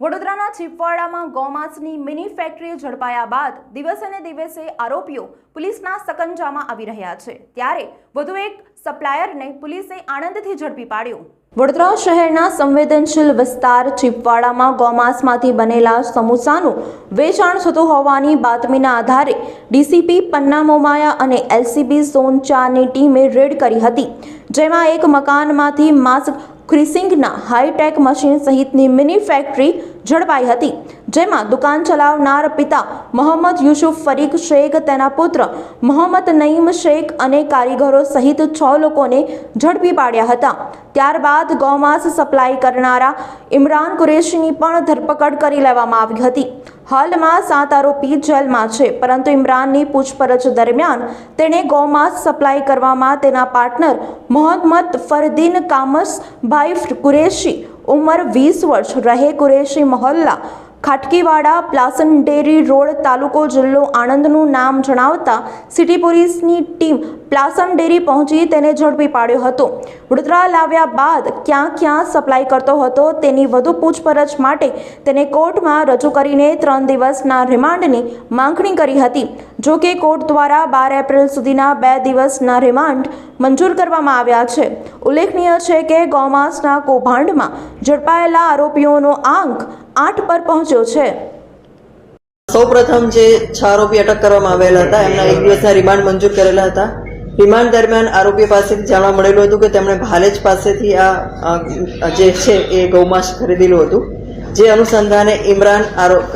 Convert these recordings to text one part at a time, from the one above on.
વડોદરાના છીપવાડામાં ગૌમાંસની mini factory ઝડપાયા બાદ દિવસે દિવસે આરોપીઓ પોલીસના સકંજામાં આવી રહ્યા છે. ત્યારે વધુ એક સપ્લાયરને પોલીસે આણંદથી ઝડપી પાડ્યો. વડોદરા શહેરના સંવેદનશીલ વિસ્તાર ચીપવાડામાં ગૌમાંસમાંથી બનેલા સમોસાનું વેચાણ થતું હોવાની બાતમીના આધારે ડીસીપી પન્ના મોમાયા અને એલસીબી ઝોન ચારની ટીમે રેડ કરી હતી, જેમાં એક મકાનમાંથી માસ્ક ક્રિસિંગના હાઈટેક મશીન સહિતની મિની ફેક્ટરી ઝડપાઈ હતી. જેમાં દુકાન ચલાવનાર પિતા મોહમ્મદ યુસુફ ફરીક શેખ, તેના પુત્ર મોહમ્મદ નઈમ શેખ અને કારીગરો સહિત છ લોકોને ઝડપી પાડ્યા હતા. ત્યારબાદ ગૌમાંસ સપ્લાય કરનારા ઇમરાન કુરેશીની પણ ધરપકડ કરી લેવામાં આવી હતી. હાલમાં સાત આરોપી જેલમાં છે, પરંતુ ઇમરાનની પૂછપરછ દરમિયાન તેણે ગૌમાંસ સપ્લાય કરવામાં તેના પાર્ટનર મોહમ્મદ ફરદીન કામસ ભાઈ કુરેશી ઉંમર વીસ વર્ષ રહે કુરેશી મહોલ્લા ખાટકીવાડા પ્લાસન ડેરી રોડ તાલુકો જિલ્લો આણંદનું નામ જણાવતા સિટી પોલીસની ટીમ પ્લાસન ડેરી પહોંચી તેને ઝડપી પાડ્યો હતો. વડોદરા લાવ્યા બાદ ક્યાં ક્યાં સપ્લાય કરતો હતો તેની વધુ પૂછપરછ માટે તેને કોર્ટમાં રજૂ કરીને ત્રણ દિવસના રિમાન્ડની માંગણી કરી હતી. જો કે કોર્ટ દ્વારા બાર એપ્રિલ સુધીના બે દિવસના રિમાન્ડ મંજૂર કરવામાં આવ્યા છે. ઉલ્લેખનીય છે કે ગૌમાંસના કૌભાંડમાં ઝડપાયેલા આરોપીઓનો આંક આઠ પર પહોંચ્યો છે. સૌપ્રથમ જે છ આરોપી અટક કરવામાં આવેલા હતા, એમના એક દિવસના રિમાન્ડ મંજૂર કરેલા હતા. રિમાન્ડ દરમિયાન આરોપી પાસેથી જાણવા મળેલું હતું કે તેમણે ભાલેજ પાસેથી આ જે છે એ ગૌમાંસ ખરીદેલું હતું. જે અનુસંધાને ઇમરાન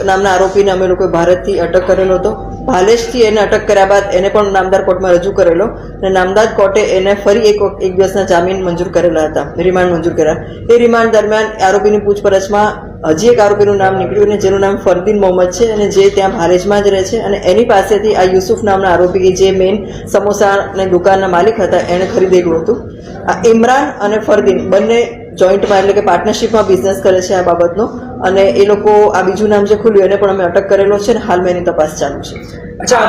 નામના આરોપીને અમે લોકોએ ભારતથી અટક કરેલો હતો. ભાલેજથી એને અટક કર્યા બાદ એને પણ નામદાર કોર્ટમાં રજૂ કરેલો અને નામદાર કોર્ટે એને ફરી એક એક દિવસના જામીન મંજૂર કરેલા હતા, રિમાન્ડ મંજૂર કર્યા. એ રિમાન્ડ દરમિયાન આરોપીની પૂછપરછમાં હજી એક આરોપીનું નામ નીકળ્યું અને જેનું નામ ફરદીન મોહમ્મદ છે અને જે ત્યાં ભારેજમાં જ રહે છે અને એની પાસેથી આ યુસુફ નામના આરોપી કે જે મેઇન સમોસાની દુકાનના માલિક હતા, એણે ખરીદેલું હતું. આ ઇમરાન અને ફરદીન બંને જોઈન્ટમાં એટલે કે પાર્ટનરશિપમાં બિઝનેસ કરે છે આ બાબતનો અને એ લોકો આ બીજું નામ જે ખુલ્યું એને પણ અમે અટક કરેલો છે અને હાલમાં એની તપાસ ચાલુ છે. અચ્છા